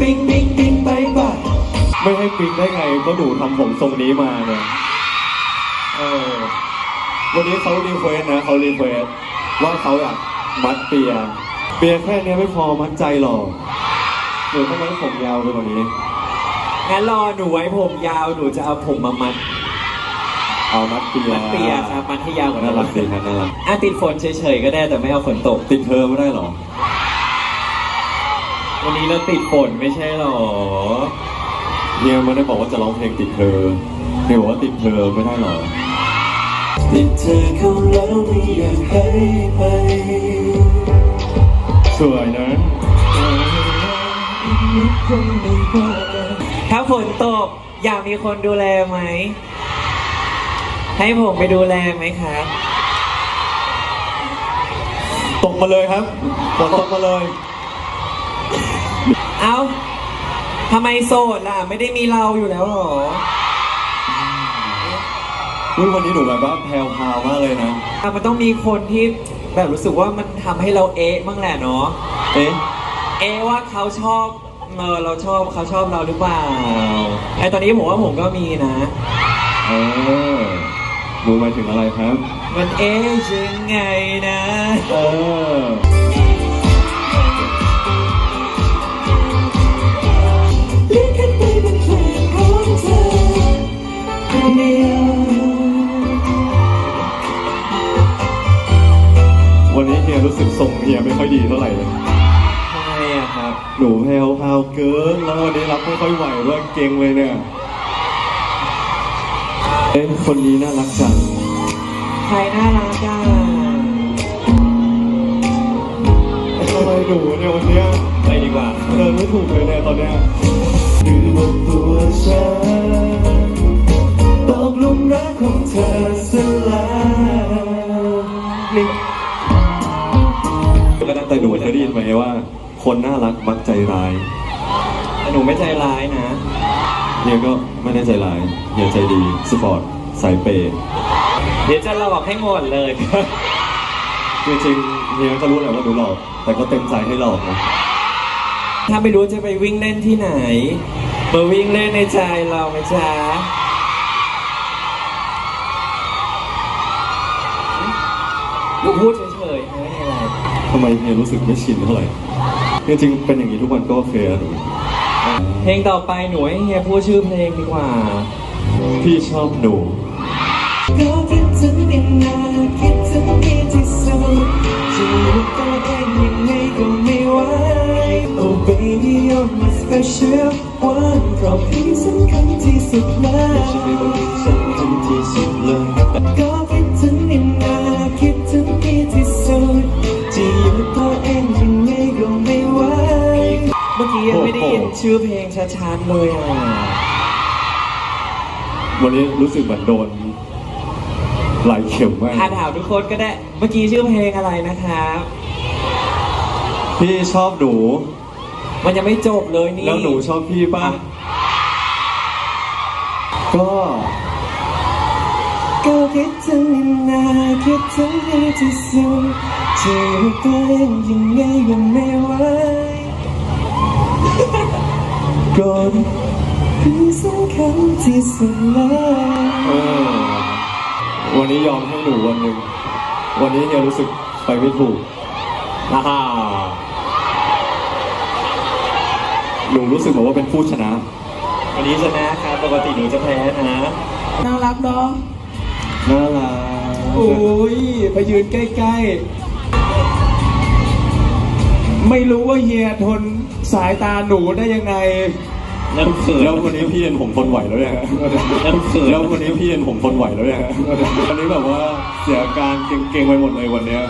ปิ๊งปิ๊งปิ๊งไปบ่าไม่ให้ปิ๊งได้ไงก็หนูทำผมทรงนี้มาเนี่ยเออวันนี้เขารีเควสนะเขารีเควสว่าเขาอยากมัดเปีย เปียแค่เนี้ยไม่พอมัดใจหรอกหนูต้องมัดผมยาวไปกว่านี้งั้นรอหนูไว้ผมยาวหนูจะเอาผมมามัดเอามัดเปียมัดเปียครับมัดให้ยาวกว่าน่านั้นรักดีครับน่ารักอะติดฝนเฉยๆก็ได้แต่ไม่เอาฝนตกติดเธอไม่ได้หรอ วันนี้เราติดฝนไม่ใช่หรอเฮียไม่ได้บอกว่าจะร้องเพลงติดเธอเฮียบอกว่าติดเธอไม่ได้หรอ ติดเธอเข้าแล้วไม่อยากให้ไป สวยนะ ถ้าฝนตกอยากมีคนดูแลไหม ให้ผมไปดูแลไหมครับ ตกมาเลยครับตกตกมาเลย เอ้าทำไมโสดล่ะ ไม่ได้มีเราอยู่แล้วหรอ อุ๊ยวันนี้หนูแบบว่าแพรวพราวมากเลยนะ อะมันต้องมีคนที่แบบรู้สึกว่ามันทำให้เราเอ๊ะบ้างแหละเนาะ เอ๊ะ เอ๊ะว่าเขาชอบเออเราชอบเขาชอบเราหรือเปล่าไอตอนนี้ผมว่าผมก็มีนะ เออหนูหมายถึงอะไรครับ มันเอ๊ะยังไงนะ เออ สึกทรงเฮียไม่ค่อยดีเท่าไหร่เลยทำไมอะครับ หนูแพรวพราวเกินแล้ววันนี้รับไม่ค่อยไหวด้วยเก่งเลยเนี่ย เอ๊ะคนนี้น่ารักจัง ใครน่ารักอะทำไมหนูเนี่ยวันเนี้ยไปดีกว่าเดินไม่ถูกเลยเนี่ยตอนเนี้ยหรือว่าตัวฉันตกหลุมรักของเธอซะแล้ว นี่แต่หนู เคยได้ยินไหมว่า คนน่ารักมักใจร้ายแต่หนูไม่ใจร้ายนะเฮียก็ไม่ได้ใจร้ายเฮียใจดีสปอร์ตสายเปย์เดี๋ยวจะหลอกให้หมดเลย จริงๆเฮียก็รู้แหละว่าหนูหลอก แต่ก็เต็มใจให้หลอกนะถ้าไม่รู้จะไปวิ่งเล่นที่ไหนมาวิ่งเล่นในใจเราไหมจ๊ะหนูพูดเฉยๆไม่มีอะไรทำไมเฮียรู้สึกไม่ชินเท่าไหร่จริงๆเป็นอย่างนี้ทุกวันก็โอเคอะหนูเพลงต่อไปหนูให้เฮียพูดชื่อเพลงดีกว่า พี่ชอบหนูก็คิดถึงนินนาคิดถึงพี่ที่สุดจะอยู่ตัวเองยังไงก็ไม่ไหว Oh baby you're my special one เพราะพี่สำคัญที่สุดเลย ยังไม่ได้ยินชื่อเพลงชัดๆเลยอะวันนี้รู้สึกเหมือนโดนหลายเข็มมากอ่านถามทุกคนก็ได้ เมื่อกี้ชื่อเพลงอะไรนะครับ พี่ชอบหนู มันยังไม่จบเลยนี่ แล้วหนูชอบพี่ป่ะ ก็ก็คิดถึงนินนาคิดถึงพี่ที่สุดจะอยู่ตัวเองยังไงก็ไม่ไหว ก่อนพี่สำคัญที่สุดเลยเออวันนี้ยอมให้หนูวันหนึ่ง วันนี้เฮียรู้สึกไปไม่ถูกอ่าฮ่าหนูรู้สึกเหมือนว่าเป็นผู้ชนะ วันนี้ชนะครับปกติหนูจะแพ้นะ น่ารักเนาะน่ารักโอ้ยไปยืนใกล้ๆ ไม่รู้ว่าเฮียทนสายตาหนูได้ยังไง เริ่มเขินแล้ววันนี้พี่เห็นผมทนไหวแล้วเนี่ยเริ่มเขินแล้ววันนี้พี่เห็นผมทนไหวแล้วเนี่ยวันนี้แบบว่าเสียอาการเก่งๆไปหมดเลยวันเนี้ย